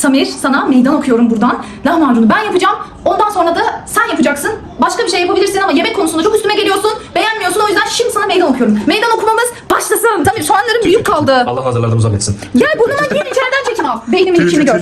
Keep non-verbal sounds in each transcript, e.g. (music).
Samir sana meydan okuyorum buradan. Lahmacunu ben yapacağım. Ondan sonra da sen yapacaksın. Başka bir şey yapabilirsin ama yemek konusunda çok üstüme geliyorsun. Beğenmiyorsun o yüzden şimdi sana meydan okuyorum. Meydan okumamız başlasın. Samir soğanlarım büyük kaldı. Allah hazırlardan uzak etsin. Gel burnuma gir içeriden çekim al. Beynimin içini gör.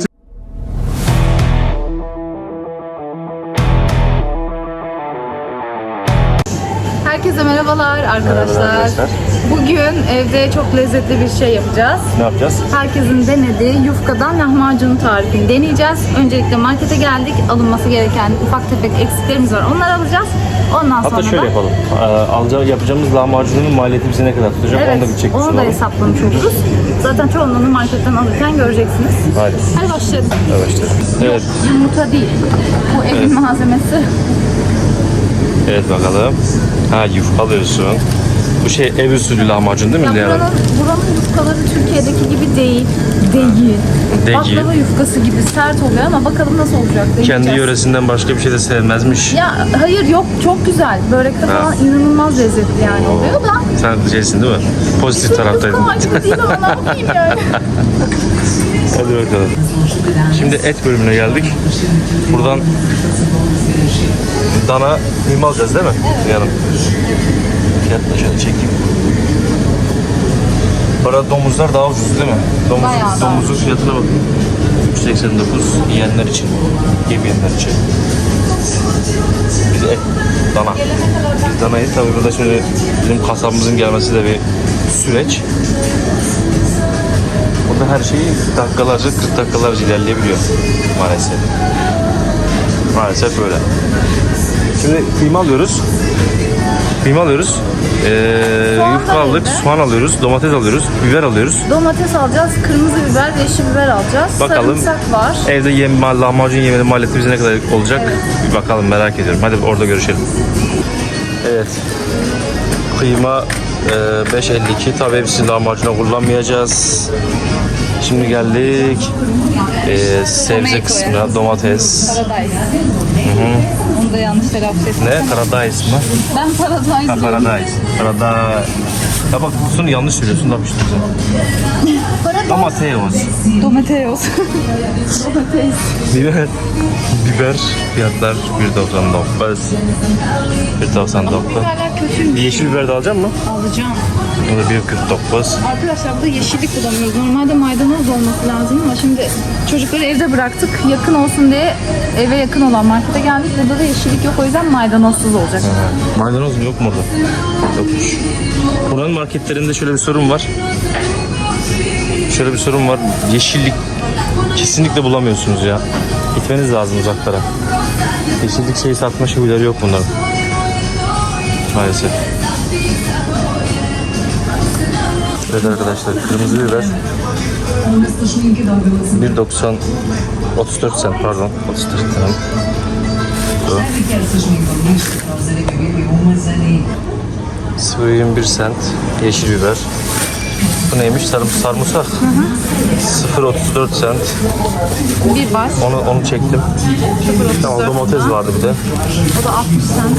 Herkese merhabalar arkadaşlar. arkadaşlar. Bugün evde çok lezzetli bir şey yapacağız. Ne yapacağız? Herkesin denediği yufkadan lahmacun tarifini deneyeceğiz. Öncelikle markete geldik. Alınması gereken ufak tefek eksiklerimiz var. Onları alacağız. Ondan Hatta sonra şöyle da yapalım. Ee, alacağı, yapacağımız lahmacunun maliyeti bize ne kadar tutacak Evet, onu da bir çekmiş onu da hesaplamış oluruz. Zaten çoğunluğunu marketten alırken göreceksiniz. Hadi. Hadi başlayalım. Evet. işte. Evet. Yumurta değil. Bu evin malzemesi. Evet bakalım. Ha yufka alıyorsun. Bu şey ev usulü lahmacun değil mi? Ya buranın, buranın yufkaları Türkiye'deki gibi değil. Değil. Değil. Baklava yufkası gibi sert oluyor ama bakalım nasıl olacak. Kendi deneyeceğiz. yöresinden başka bir şey de sevmezmiş. Ya hayır yok çok güzel. Börekte falan inanılmaz lezzetli yani oluyor da. Sen şeysin değil mi? Pozitif taraftaydın. Yufka değil ama ne yapayım yani. (laughs) Hadi bakalım. Şimdi et bölümüne geldik. Buradan dana kıyma alacağız değil mi? Evet. Yanım. Fiyatla şöyle çekeyim. Para domuzlar daha ucuz değil mi? Domuz, Bayağı daha domuzun fiyatına bakın. 389 yiyenler için, yemeyenler için. Bir de et, dana. Biz danayı tabii burada şimdi bizim kasabımızın gelmesi de bir süreç. Burada her şey dakikalarca, 40 dakikalarca ilerleyebiliyor maalesef. Maalesef böyle. Şimdi kıyma alıyoruz. Kıyma alıyoruz. Ee, Soğan yufka aldık, öyle. soğan alıyoruz, domates alıyoruz, biber alıyoruz. Domates alacağız, kırmızı biber, yeşil biber alacağız. Bakalım. Sarımsak var. Evde yem, lahmacun yemenin maliyeti bize ne kadar olacak? Bir bakalım merak ediyorum. Hadi orada görüşelim. Evet. Kıyma e, 5.52. Tabii hepsini lahmacuna kullanmayacağız. Şimdi geldik e, sebze kısmına domates. Paradise. Onu da yanlış telaffuz ettim. Ne? Karadayız mı? Ben paradise Ha, diyorum. paradise. Paradise. Ya bak bunu yanlış söylüyorsun da işte güzel. Domateos. Domateos. Domates. Biber. Biber fiyatlar 1.99. 1.99. Biberler kötü Yeşil biber de alacak mı? alacağım. O da 1.49. Arkadaşlar burada yeşillik bulamıyoruz. Normalde maydanoz olması lazım ama şimdi çocukları evde bıraktık. Yakın olsun diye eve yakın olan markete geldik. Burada da yeşillik yok o yüzden maydanozsuz olacak. Maydanoz mu yok mu orada? Yokmuş. Buranın marketlerinde şöyle bir sorun var. Şöyle bir sorun var. Yeşillik kesinlikle bulamıyorsunuz ya. Gitmeniz lazım uzaklara. Yeşillik şeyi satma şubeleri yok bunların. Maalesef. Evet arkadaşlar kırmızı biber 1.90 34 cent pardon 34 cent. Bu. 0.21 cent yeşil biber. Bu neymiş? Sarım, sarımsak. 0.34 cent. Bir var. Onu onu çektim. Tamam domates vardı bir de. O da 60 cent.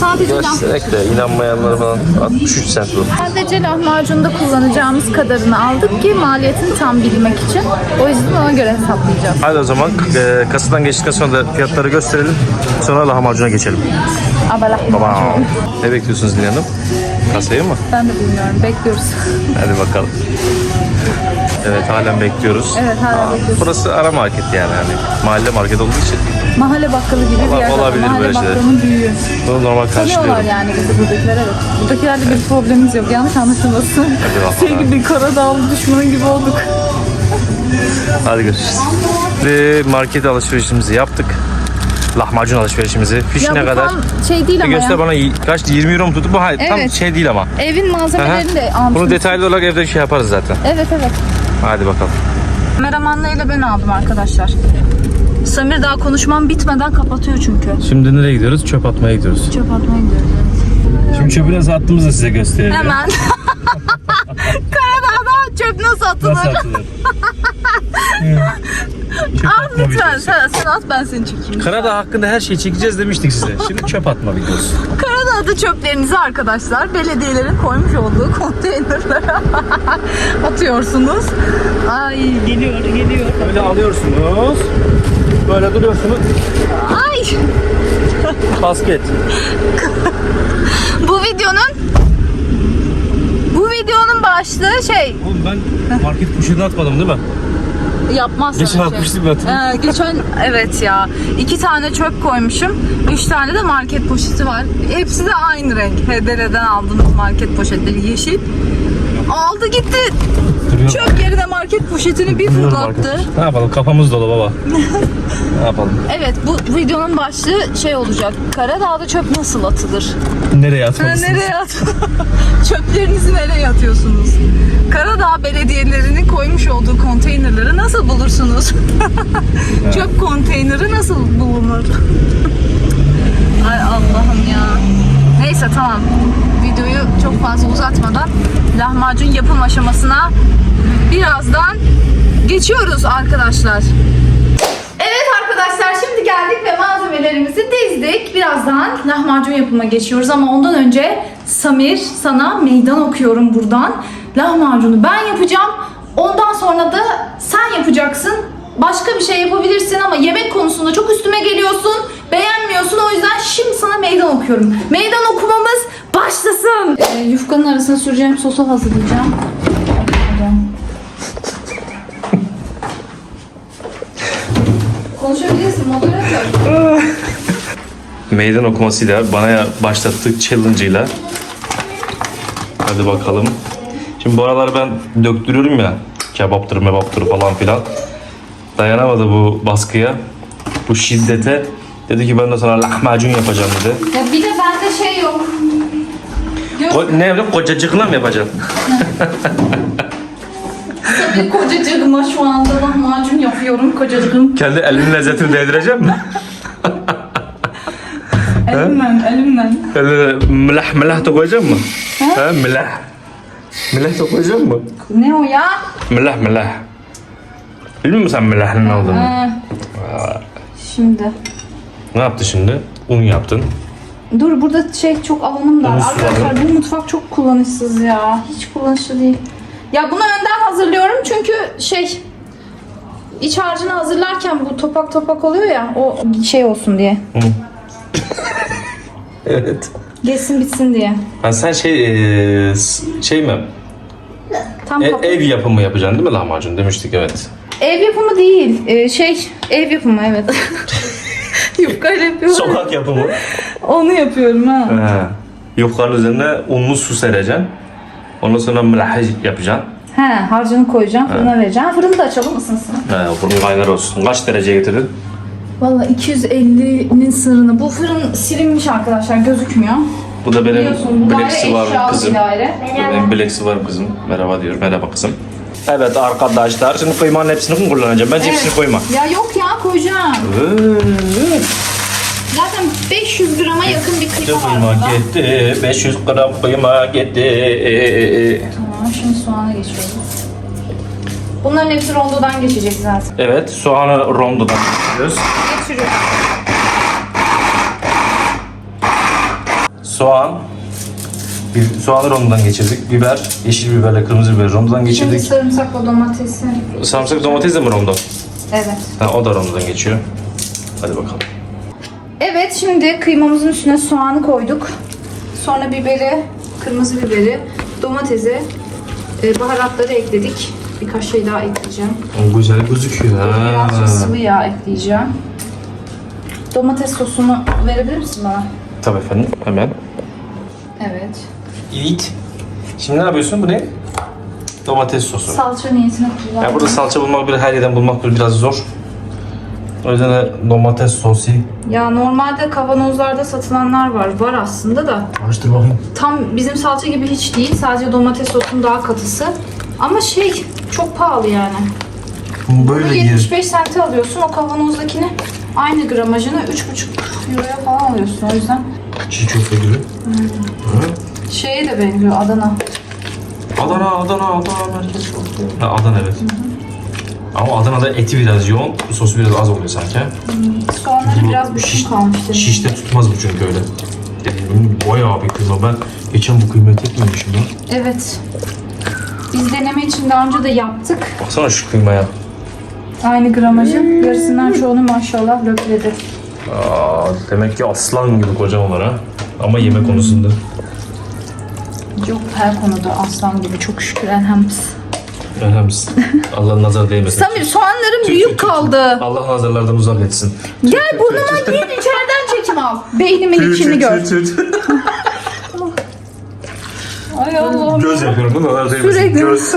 Sadece, lah- Kesinlikle inanmayanlara falan 63 cent bu. sadece lahmacunda kullanacağımız kadarını aldık ki maliyetini tam bilmek için. O yüzden ona göre hesaplayacağız. Hadi o zaman e, kasadan geçtikten sonra da fiyatları gösterelim. Sonra lahmacuna geçelim. Abalah. Tamam. Ne bekliyorsunuz Lina Hanım? Kasayı mı? Ben de bilmiyorum. Bekliyoruz. (laughs) Hadi bakalım. Evet halen bekliyoruz. Evet, hala bekliyoruz. Burası ara market yani hani mahalle market olduğu için Mahalle bakkalı gibi bir Ola- yer. olabilir Mahalle böyle şeyler. bakkalının büyüğü. bunu normal Tanıyorlar karşılıyorum. yani bizi buradakiler evet. Buradakilerde bir problemimiz yok. Yanlış anlaşılmasın. bakalım. (laughs) Şey gibi Karadağlı düşmanı gibi olduk. Hadi görüşürüz. Ve market alışverişimizi yaptık. Lahmacun alışverişimizi. Fiş Ya bu kadar? tam şey değil Bir ama göster ya. bana kaç 20 euro mu tuttu bu? Hayır tam Evet. şey değil ama. Evin Aha. malzemelerini de almışım. Bunu detaylı olarak evde şey yaparız zaten. Evet evet. Hadi bakalım. Kameramanlığıyla ben aldım arkadaşlar. Samir daha konuşmam bitmeden kapatıyor çünkü. Şimdi nereye gidiyoruz? Çöp atmaya gidiyoruz. Çöp atmaya gidiyoruz. Şimdi çöpü nasıl attığımızı size gösterelim. Hemen. (laughs) Karadağ'da çöp nasıl atılır? Nasıl atılır? (laughs) çöp Al atma lütfen videosu. sen, sen at ben seni çekeyim. Karadağ hakkında her şeyi çekeceğiz demiştik size. Şimdi çöp atma videosu. Karadağ adı çöplerinizi arkadaşlar belediyelerin koymuş olduğu (laughs) konteynerlere (laughs) atıyorsunuz. Ay geliyor geliyor. Böyle alıyorsunuz. Böyle duruyorsunuz. Ay Basket. bu videonun başlığı şey Oğlum ben market poşeti atmadım değil mi? yapmaz Geçen şey. atmıştım ben. Ee, geçen evet ya iki tane çöp koymuşum. Üç tane de market poşeti var. Hepsi de aynı renk. HDR'den aldığımız market poşetleri yeşil. Aldı gitti. Duruyor. Çöp yerine market poşetini bir fırlattı. Ne yapalım kafamız dolu baba. ne yapalım? Evet bu videonun başlığı şey olacak. Karadağ'da çöp nasıl atılır? Nereye Ha, atmalısınız? nereye at? (laughs) Çöplerinizi nereye atıyorsunuz? Karadağ belediyelerinin koymuş olduğu konteynerleri nasıl bulursunuz? (laughs) Çöp konteyneri nasıl bulunur? Neyse tamam. Videoyu çok fazla uzatmadan lahmacun yapım aşamasına birazdan geçiyoruz arkadaşlar. Evet arkadaşlar şimdi geldik ve malzemelerimizi dizdik. Birazdan lahmacun yapıma geçiyoruz ama ondan önce Samir sana meydan okuyorum buradan. Lahmacunu ben yapacağım. Ondan sonra da sen yapacaksın. Başka bir şey yapabilirsin ama yemek konusunda çok üstüme geliyorsun. Beğenmiyorsun o yüzden şimdi okuyorum. Meydan okumamız başlasın. Ee, yufkanın arasına süreceğim sosu hazırlayacağım. Konuşabilirsin moderatör. Meydan okumasıyla bana başlattığı challenge'ıyla. Hadi bakalım. Şimdi bu aralar ben döktürüyorum ya. Kebaptır mebaptır falan filan. Dayanamadı bu baskıya. Bu şiddete. Dedi ki ben de sana lahmacun yapacağım dedi. Ya bir de bende şey yok. Ko- ne yapacak? Kocacıkla mı yapacaksın? tabii kocacığıma şu anda lahmacun yapıyorum kocacığım. Kendi elinin lezzetini değdireceğim mi? (laughs) Elimden, elimden. Eline milah milah da koyacak mı? Ha milah. Milah da koyacak mı? Ne o ya? Milah milah. Biliyor musun sen milahın ne olduğunu? Ha. Şimdi. Ne yaptı şimdi? Un yaptın. Dur burada şey çok alanım dar. Bunu Arkadaşlar bu mutfak çok kullanışsız ya. Hiç kullanışlı değil. Ya bunu önden hazırlıyorum çünkü şey iç harcını hazırlarken bu topak topak oluyor ya o şey olsun diye. (laughs) Evet. Geçsin bitsin diye. Ha sen şey s- şey mi? Tam E- ev yapımı yapacaksın değil mi lahmacun demiştik evet. Ev yapımı değil. Ee, şey ev yapımı evet. (laughs) Yufkayla yapıyorum. Sokak yapımı. Onu yapıyorum ha. He. Yufkanın üzerine unlu su sereceksin. Ondan sonra milah yapacaksın. He harcını koyacağım fırına vereceğim. Fırını da açalım ısınsın. He, fırın kaynar olsun. Kaç derece getirdin? Valla 250'nin sınırını. Bu fırın silinmiş arkadaşlar gözükmüyor. Bu da benim Swarm eşyalı kızım. daire. Benim Black Swarm kızım. Merhaba diyor. Merhaba kızım. Evet arkadaşlar şimdi kıymanın hepsini mi kullanacağım? Bence hepsini koyma. Ya yok ya koyacağım. Evet. Zaten 500 grama yakın bir kıyma var Kıyma gitti. 500 gram kıyma gitti. Tamam şimdi soğana geçiyoruz. Bunların hepsi rondodan geçecek zaten. Evet soğanı rondodan geçiriyoruz. Geçiriyorum. Soğan. Bir, soğanı rondodan geçirdik. Biber, yeşil biberle kırmızı biber rondodan Şimdi geçirdik. sarımsakla domatesi. Sarımsak domates de mi rondo? Evet. Ha, o da rondodan geçiyor. Hadi bakalım. Evet şimdi kıymamızın üstüne soğanı koyduk. Sonra biberi, kırmızı biberi, domatesi, e, baharatları ekledik. Birkaç şey daha ekleyeceğim. O güzel gözüküyor Birazcık sıvı yağ ekleyeceğim. Domates sosunu verebilir misin bana? Tabii efendim hemen. Evet. İlk. Şimdi ne yapıyorsun? Bu ne? Domates sosu. Salça niyetine kullan. Ya burada salça bulmak bir her yerden bulmak bir biraz zor. O yüzden de domates sosu. Ya normalde kavanozlarda satılanlar var. Var aslında da. Karıştır bakayım. Tam bizim salça gibi hiç değil. Sadece domates sosunun daha katısı. Ama şey çok pahalı yani. Böyle Bu yer. 75 sente alıyorsun. O kavanozdakini aynı gramajını 3,5 euroya falan alıyorsun. O yüzden Çiğ köfte gibi. şeye de benziyor Adana. Adana, Adana, Adana merkez köfte. Ha, Adana evet. Ama Adana'da eti biraz yoğun, sosu biraz az oluyor sanki. Soğanları biraz Şiş- kalmıştır. Şişte tutmaz bu çünkü öyle. Ee, bayağı bir kıyma. Ben geçen bu kıymayı tek yemişim ya. Evet. Biz deneme için daha önce de yaptık. Baksana şu kıymaya. Aynı gramajı. Yarısından çoğunu maşallah lökledi. Aa, demek ki aslan gibi kocaman ha. Ama yeme konusunda. Yok her konuda aslan gibi çok şükür elhamdülillah. Önemsiz. Allah nazar değmesin. Samir soğanlarım büyük kaldı. Allah nazarlardan uzak etsin. Gel burnuma gir içeriden çekim al. Beynimin içini gör. (laughs) Ay Allah'ım. Göz yapıyorum bu nazar değmesin. Sürekli. Göz.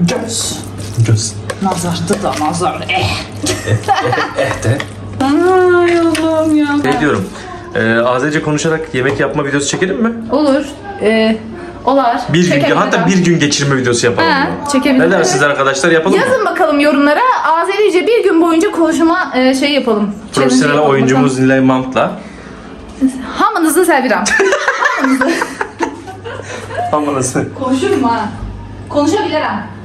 Göz. Göz. Nazardı da nazar. Eh. Eh de. Ay Allah'ım ya. Ne diyorum? Ee, Azerice konuşarak yemek yapma videosu çekelim mi? Olur. Ee, olar. Bir gün, hatta bir gün geçirme videosu yapalım. Ha, mı? çekebilirim. Ne dersiniz arkadaşlar yapalım mı? Yazın bakalım yorumlara. Azerice bir gün boyunca konuşma e, şey yapalım. Challenge Profesyonel yapalım oyuncumuz Nilay Mant'la. Hamınızı seviyorum. Tamam (laughs) nasıl? Konuşurum ha. Konuşabilirim.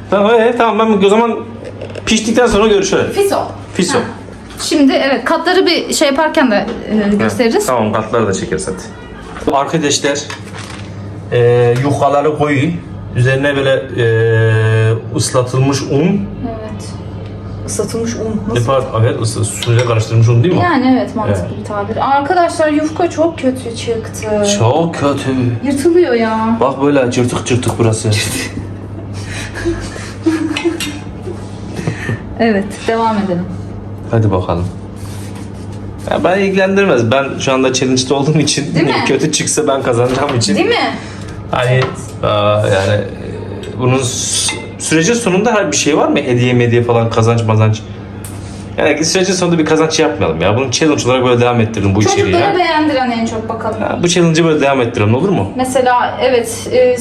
Tamam, ee, tamam ben o zaman piştikten sonra görüşelim. Fiso. Fiso. Ha. Şimdi evet katları bir şey yaparken de e, gösteririz. Tamam katları da çekeriz hadi. Arkadaşlar e, yukaları koyu. Üzerine böyle e, ıslatılmış un. Evet. Islatılmış un. Pardon, evet ısı, suyla karıştırılmış un değil mi? Yani evet mantıklı Evet. bir tabir. Arkadaşlar yufka çok kötü çıktı. Çok kötü. Yırtılıyor ya. Bak böyle cırtık cırtık burası. (laughs) Evet devam edelim. Hadi bakalım. Ya ben ilgilendirmez. Ben şu anda challenge'da olduğum için Değil mi? (laughs) kötü çıksa ben kazanacağım için. Değil mi? Hani aa, yani e, bunun s- sürecin sonunda her bir şey var mı? Hediye mediye falan kazanç mazanç. Yani sürecin sonunda bir kazanç yapmayalım ya. Bunu challenge olarak böyle devam ettirelim bu içeriği. Çocuklara ya. beğendiren en çok bakalım. Ha, Bu challenge'ı böyle devam ettirelim olur mu? Mesela evet e,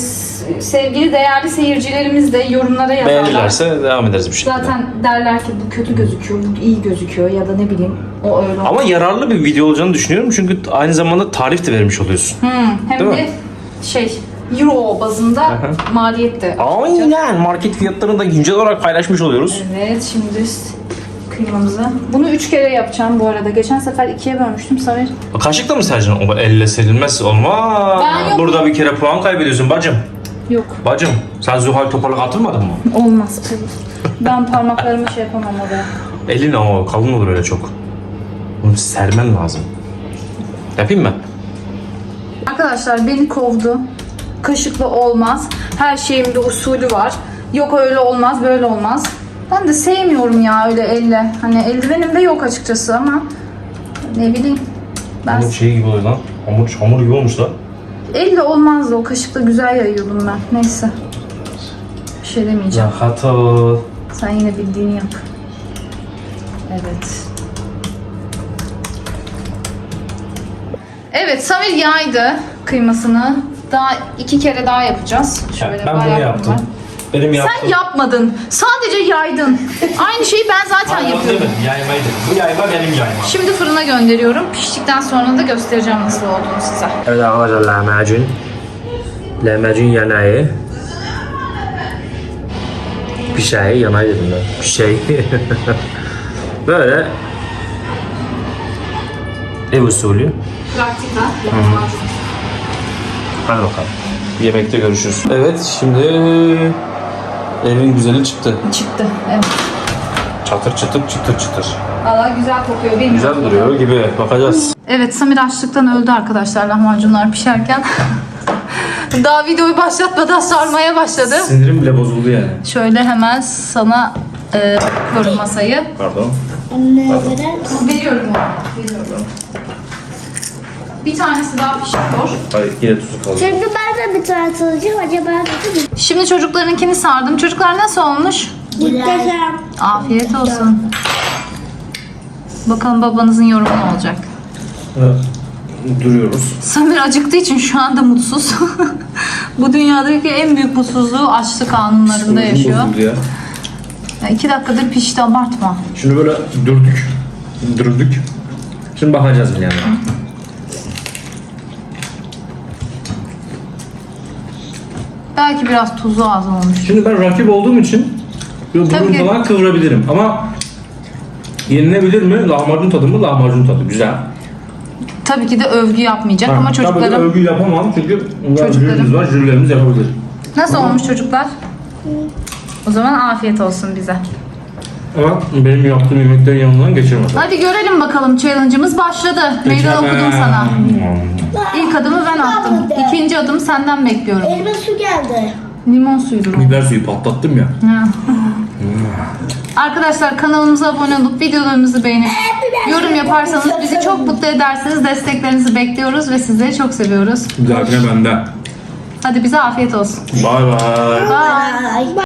sevgili değerli seyircilerimiz de yorumlara yazarlar. Beğenirlerse devam ederiz bir şekilde. Zaten derler ki bu kötü gözüküyor, bu iyi gözüküyor ya da ne bileyim o öyle. Ama yararlı bir video olacağını düşünüyorum çünkü aynı zamanda tarif de vermiş oluyorsun. Hmm, hem Değil de mi? şey euro bazında maliyet de. Aynen market fiyatlarını da güncel olarak paylaşmış oluyoruz. Evet şimdi kıymamızı. Bunu üç kere yapacağım bu arada. Geçen sefer ikiye bölmüştüm Samir. Kaşıkla mı serceksin? O elle serilmez. Olmaz. Ben yok- Burada bir kere puan kaybediyorsun bacım. Yok Bacım sen Zuhal Topal'a katılmadın mı? olmaz. ben parmaklarımı şey yapamam oraya. Elin ama kalın olur öyle çok. Bunu sermen lazım. Yapayım mı? Arkadaşlar beni kovdu. Kaşıkla olmaz. Her şeyin bir usulü var. Yok öyle olmaz, böyle olmaz. Ben de sevmiyorum ya öyle elle. Hani eldivenim de yok açıkçası ama ne bileyim. Ben Hamur şey gibi oluyor lan. Hamur, hamur gibi olmuş lan. elle olmazdı. O kaşıkla güzel yayıyordum ben. Neyse. Bir şey demeyeceğim. Rahat ol. Sen yine bildiğini yap. Evet. Evet Samir yaydı kıymasını. Daha iki kere daha yapacağız. Şöyle ben bunu yaptım. var. Benim yaptığım. Sen yapmadın. Sadece yaydın. Aynı şeyi ben zaten yapıyorum. Yaymaydı. Bu yayma benim yayma. Şimdi fırına gönderiyorum. Piştikten sonra da göstereceğim nasıl olduğunu size. Evet arkadaşlar lahmacun. Lahmacun yanağı. Bir şey yanağı dedim ben. Bir şey. (laughs) Böyle ev usulü. Praktika. Hadi bakalım. Yemekte görüşürüz. Evet şimdi evin güzeli çıktı. Çıktı. Evet. Çatır çatır çıtır çıtır. Valla güzel kokuyor. Bilmiyorum. Güzel duruyor gibi. Bakacağız. Evet Samir açlıktan öldü arkadaşlar lahmacunlar pişerken. (laughs) Daha videoyu başlatmadan sarmaya başladı. Sinirim bile bozuldu yani. Şöyle hemen sana e, koyuyorum masayı. Pardon. Veriyorum onu. Veriyorum. Bir tanesi daha pişiyor. Hayır yine tuzu kaldı. Çünkü ben de bir tane alacağım. Acaba. Şimdi çocuklarınkini sardım. Çocuklar nasıl olmuş? Muhteşem. Afiyet olsun. Bakalım babanızın yorumu ne olacak? Duruyoruz. Samir acıktığı için şu anda mutsuz. (laughs) Bu dünyadaki en büyük mutsuzluğu açlık anlarında yaşıyor. ya. Ya iki dakikadır pişti abartma. Şunu böyle dürdük. Dürdük. Şimdi bakacağız yani. Belki biraz tuzu az olmuş. Şimdi ben rakip olduğum için böyle Tabii burun ki. falan kıvırabilirim ama Yenilebilir mi? Lahmacun tadı mı? Lahmacun tadı. Güzel. Tabii ki de övgü yapmayacak Ha, ama Tabii ki çocuklarım övgü yapamam çünkü Çocuklarım. jürimiz var. Jürilerimiz yapabilir. nasıl olmuş çocuklar? O zaman afiyet olsun bize. Ama benim yaptığım yemeklerin yanından geçirmez. Hadi görelim bakalım challenge'ımız başladı. Meydan okudum sana. İlk adımı ben attım. İkinci adımı senden bekliyorum. Elime su geldi. Limon suydu bu. Biber suyu patlattım ya. Ha. Arkadaşlar kanalımıza abone olup videolarımızı beğenip yorum yaparsanız bizi çok mutlu edersiniz. Desteklerinizi bekliyoruz ve sizleri çok seviyoruz. Dahakine bende. Hadi bize afiyet olsun. Bay bay. Bye. Ay.